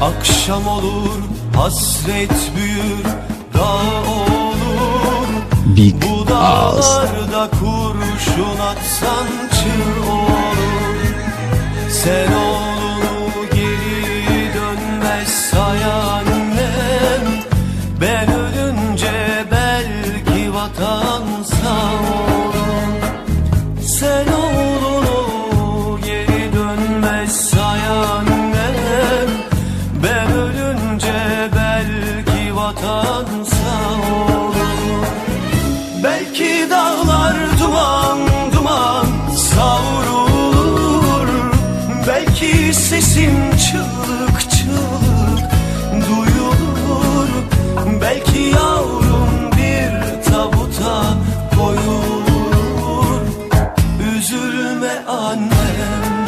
Akşam olur hasret büyür dağ olur. Big Bu dağlarda kurşun atsan çığ olur. Sen oğlunu geri dönmez say annem. Ben ölünce Sesim çığlık çığlık duyulur. Belki yavrum bir tabuta koyulur. Üzülme annem.